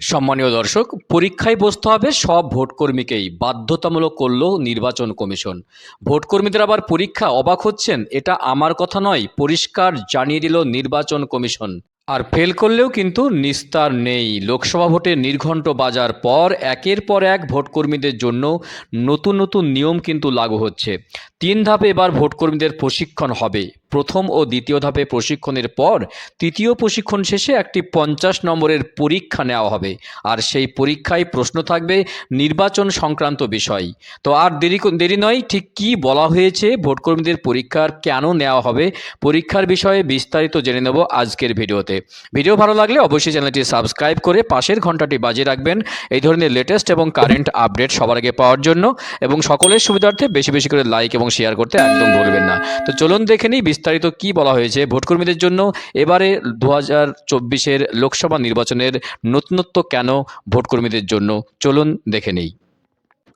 সম্মানীয় দর্শক, পরীক্ষায় বসতে হবে, সব ভোটকর্মীকেই বাধ্যতামূলক করল নির্বাচন কমিশন। ভোটকর্মীদের আবার পরীক্ষা অবাক হচ্ছেন, এটা আমার কথা নয়, পরিষ্কার জানিয়ে দিল নির্বাচন কমিশন। আর ফেল করলেও কিন্তু নিস্তার নেই। লোকসভা ভোটের নির্ঘণ্ট বাজার পর, একের পর এক ভোটকর্মীদের জন্য নতুন নতুন নিয়ম কিন্তু লাগু হচ্ছে। তিন ধাপে এবার ভোটকর্মীদের প্রশিক্ষণ হবে। প্রথম ও দ্বিতীয় ধাপে প্রশিক্ষণের পর তৃতীয় প্রশিক্ষণ শেষে একটি পঞ্চাশ নম্বরের পরীক্ষা নেওয়া হবে। আর সেই পরীক্ষায় প্রশ্ন থাকবে নির্বাচন সংক্রান্ত বিষয়। তো আর দেরি দেরি নয়, ঠিক কি বলা হয়েছে, ভোটকর্মীদের পরীক্ষার কেন নেওয়া হবে, পরীক্ষার বিষয়ে বিস্তারিত জেনে নেব আজকের ভিডিওতে। ভিডিও ভালো লাগলে অবশ্যই চ্যানেলটি সাবস্ক্রাইব করে পাশের ঘন্টাটি বাজিয়ে রাখবেন। এই ধরনের লেটেস্ট এবং কারেন্ট আপডেট সবার আগে পাওয়ার জন্য। এবং সকলের সুবিধার্থে বেশি বেশি করে লাইক এবং শেয়ার করতে একদম ভুলবেন না। তো চলুন দেখে নিই বিস্তারিত কি বলা হয়েছে ভোটকর্মীদের জন্য। এবারে দু হাজার চব্বিশের লোকসভা নির্বাচনের নতুনত্ব কেন ভোটকর্মীদের জন্য? চলুন দেখে নিই।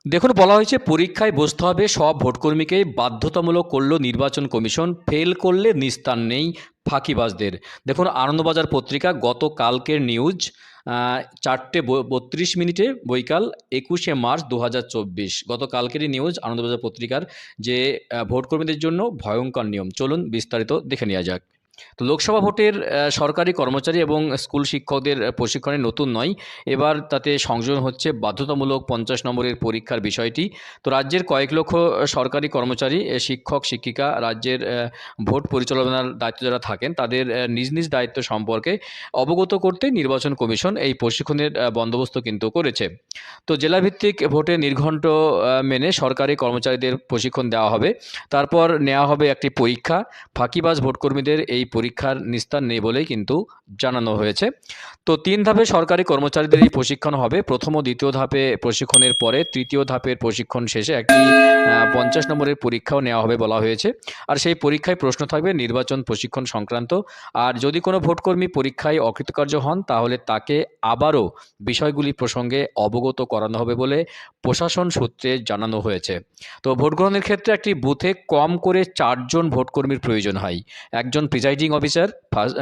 দেখুন, বলা হয়েছে পরীক্ষায় বসতে হবে, সব ভোটকর্মীকে বাধ্যতামূলক করল নির্বাচন কমিশন, ফেল করলে নিস্তার নেই ফাঁকিবাজদের। দেখুন, আনন্দবাজার পত্রিকা গতকালকের নিউজ চারটে বত্রিশ মিনিটে বৈকাল একুশে মার্চ দু হাজার চব্বিশ। গতকালকেরই নিউজ আনন্দবাজার পত্রিকার যে ভোটকর্মীদের জন্য ভয়ঙ্কর নিয়ম। চলুন বিস্তারিত দেখে নেওয়া যাক। তো লোকসভা ভোটের সরকারি কর্মচারী এবং স্কুল শিক্ষকদের প্রশিক্ষণে নতুন নয়। এবার তাতে সংযোজন হচ্ছে বাধ্যতামূলক পঞ্চাশ নম্বরের পরীক্ষার বিষয়টি। তো রাজ্যের কয়েক লক্ষ সরকারি কর্মচারী শিক্ষক, শিক্ষিকা রাজ্যের ভোট পরিচালনার দায়িত্ব যারা থাকেন, তাদের নিজ নিজ দায়িত্ব সম্পর্কে অবগত করতে নির্বাচন কমিশন এই প্রশিক্ষণের বন্দোবস্ত কিন্তু করেছে। তো জেলাভিত্তিক ভোটে নির্ঘণ্ট মেনে সরকারি কর্মচারীদের প্রশিক্ষণ দেওয়া হবে। তারপর নেওয়া হবে একটি পরীক্ষা। ফাঁকিবাজ ভোটকর্মীদের এই পরীক্ষার নিস্তার নেই বলেই কিন্তু জানানো হয়েছে। তো তিন ধাপে সরকারি কর্মচারীদের এই প্রশিক্ষণ হবে। প্রথম ও দ্বিতীয় ধাপে প্রশিক্ষণের পরে তৃতীয় ধাপের প্রশিক্ষণ শেষে একটি পঞ্চাশ নম্বরের পরীক্ষাও নেওয়া হবে বলা হয়েছে। আর সেই পরীক্ষায় প্রশ্ন থাকবে নির্বাচন প্রশিক্ষণ সংক্রান্ত। আর যদি কোনো ভোটকর্মী পরীক্ষায় অকৃতকার্য হন, তাহলে তাকে আবারও বিষয়গুলি প্রসঙ্গে অবগত করানো হবে বলে প্রশাসন সূত্রে জানানো হয়েছে। তো ভোট গ্রহণের ক্ষেত্রে একটি বুথে কম করে চারজন ভোটকর্মীর প্রয়োজন হয়। একজন প্রিজাইডিং অফিসার ফার্স্ট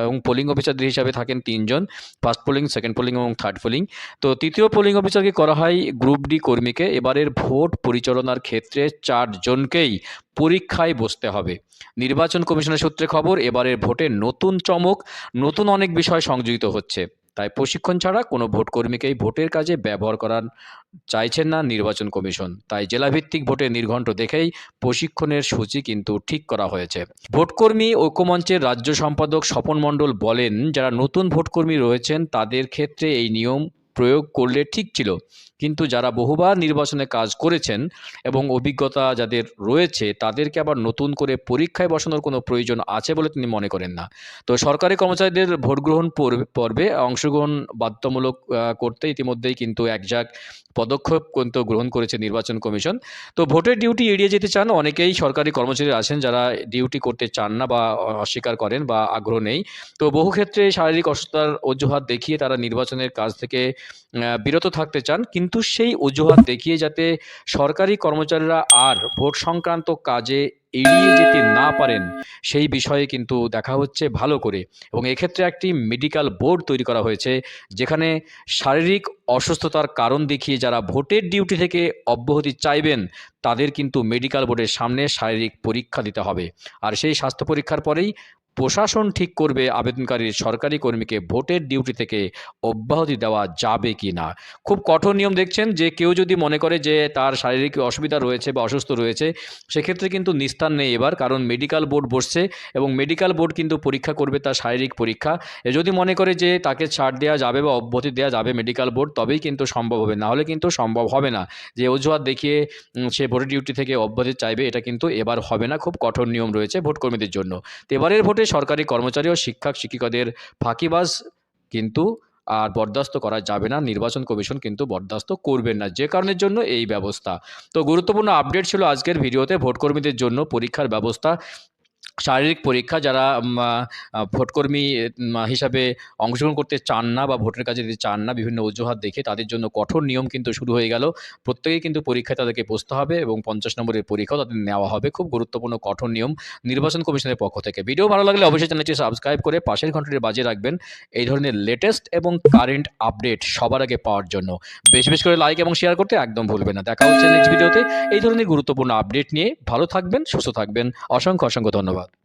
এবং পোলিং অফিসার হিসাবে থাকেন তিনজন ফার্স্ট পোলিং সেকেন্ড পোলিং এবং থার্ড পোলিং তো তৃতীয় পোলিং অফিসারকে করা হয় গ্রুপ ডি কর্মীকে। এবারের ভোট পরিচালনার ক্ষেত্রে চারজনকেই পরীক্ষায় বসতে হবে। নির্বাচন কমিশনের সূত্রে খবর, এবারের ভোটে নতুন চমক, নতুন অনেক বিষয় সংযোজিত হচ্ছে। তাই প্রশিক্ষণ ছাড়া কোনো ভোটকর্মীকেই ভোটের কাজে ব্যবহার করার চাইছেন না নির্বাচন কমিশন। তাই জেলাভিত্তিক ভোটের নির্ঘণ্ট দেখেই প্রশিক্ষণের সূচি কিন্তু ঠিক করা হয়েছে। ভোটকর্মী ঐক্যমঞ্চের রাজ্য সম্পাদক স্বপন মণ্ডল বলেন, যারা নতুন ভোটকর্মী রয়েছেন তাদের ক্ষেত্রে এই নিয়ম প্রয়োগ করলে ঠিক ছিল। কিন্তু যারা বহুবার নির্বাচনে কাজ করেছেন এবং অভিজ্ঞতা যাদের রয়েছে, তাদেরকে আবার নতুন করে পরীক্ষায় বসানোর কোনো প্রয়োজন আছে বলে তিনি মনে করেন না। তো সরকারি কর্মচারীদের ভোট গ্রহণ পর্বে- অংশগ্রহণ বাধ্যতামূলক করতে ইতিমধ্যেই কিন্তু একজাক পদক্ষেপ কিন্তু গ্রহণ করেছে নির্বাচন কমিশন। তো ভোটের ডিউটি এড়িয়ে যেতে চান অনেকেই সরকারি কর্মচারী আছেন যারা ডিউটি করতে চান না বা অস্বীকার করেন বা আগ্রহ নেই। তো বহু ক্ষেত্রে শারীরিক অসুস্থতার অজুহাত দেখিয়ে তারা নির্বাচনের কাজ থেকে বিরত থাকতে চান। কিন্তু সেই অজুহাত দেখিয়ে যাতে সরকারি কর্মচারীরা আর ভোট সংক্রান্ত কাজে এড়িয়ে যেতে না পারেন, সেই বিষয়ে কিন্তু দেখা হচ্ছে ভালো করে। এবং এক্ষেত্রে একটি মেডিকেল বোর্ড তৈরি করা হয়েছে, যেখানে শারীরিক অসুস্থতার কারণ দেখিয়ে যারা ভোটের ডিউটি থেকে অব্যাহতি চাইবেন, তাদের কিন্তু মেডিকেল বোর্ডের সামনে শারীরিক পরীক্ষা দিতে হবে। আর সেই স্বাস্থ্য পরীক্ষার পরেই প্রশাসন ঠিক করবে আবেদনকারীর সরকারি কর্মীকে ভোটের ডিউটি থেকে অব্যাহতি দেওয়া যাবে কি না? খুব কঠোর নিয়ম দেখছেন যে কেউ যদি মনে করে যে তার শারীরিক অসুবিধা রয়েছে বা অসুস্থ রয়েছে, সেক্ষেত্রে কিন্তু নিস্তার নেই এবার, কারণ মেডিকেল বোর্ড বসছে এবং মেডিকেল বোর্ড কিন্তু পরীক্ষা করবে তার শারীরিক পরীক্ষা। এ যদি মনে করে যে তাকে ছাড় দেওয়া যাবে বা অব্যাহতি দেওয়া যাবে মেডিকেল বোর্ড তবেই কিন্তু সম্ভব হবে না হলে কিন্তু সম্ভব হবে না। যে অজুহাত দেখিয়ে সে ভোটের ডিউটি থেকে অব্যাহতি চাইবে, এটা কিন্তু এবার হবে না, খুব কঠোর নিয়ম রয়েছে ভোটকর্মীদের জন্য। তো এবারের ভোটে সরকারি কর্মচারী ও শিক্ষক শিক্ষিকাদের ফাঁকিবাজ কিন্তু আর বরদাস্ত করা যাবে না। নির্বাচন কমিশন কিন্তু বরদাস্ত করবেন না। যে কারণের জন্য এই ব্যবস্থা। তো গুরুত্বপূর্ণ আপডেট ছিল আজকের ভিডিওতে। ভোটকর্মীদের জন্য পরীক্ষার ব্যবস্থা শারীরিক পরীক্ষা যারা ভোটকর্মী হিসাবে অংশগ্রহণ করতে চান না বা ভোটের কাজে দিতে চান না, বিভিন্ন অজুহাত দেখে তাদের জন্য কঠোর নিয়ম কিন্তু শুরু হয়ে গেল। প্রত্যেকেই কিন্তু পরীক্ষায় তাদেরকে বসতে হবে এবং পঞ্চাশ নম্বরের পরীক্ষাও তাদের নেওয়া হবে। খুব গুরুত্বপূর্ণ কঠোর নিয়ম নির্বাচন কমিশনের পক্ষ থেকে। ভিডিও ভালো লাগলে অবশ্যই চ্যানেলটি সাবস্ক্রাইব করে পাশের ঘন্টাটি বাজিয়ে রাখবেন। এই ধরনের লেটেস্ট এবং কারেন্ট আপডেট সবার আগে পাওয়ার জন্য। বেশি বেশি করে লাইক এবং শেয়ার করতে একদম ভুলবেন না। দেখা হচ্ছে নেক্সট ভিডিওতে এই ধরনের গুরুত্বপূর্ণ আপডেট নিয়ে ভালো থাকবেন, সুস্থ থাকবেন। অসংখ্য অসংখ্য ধন্যবাদ।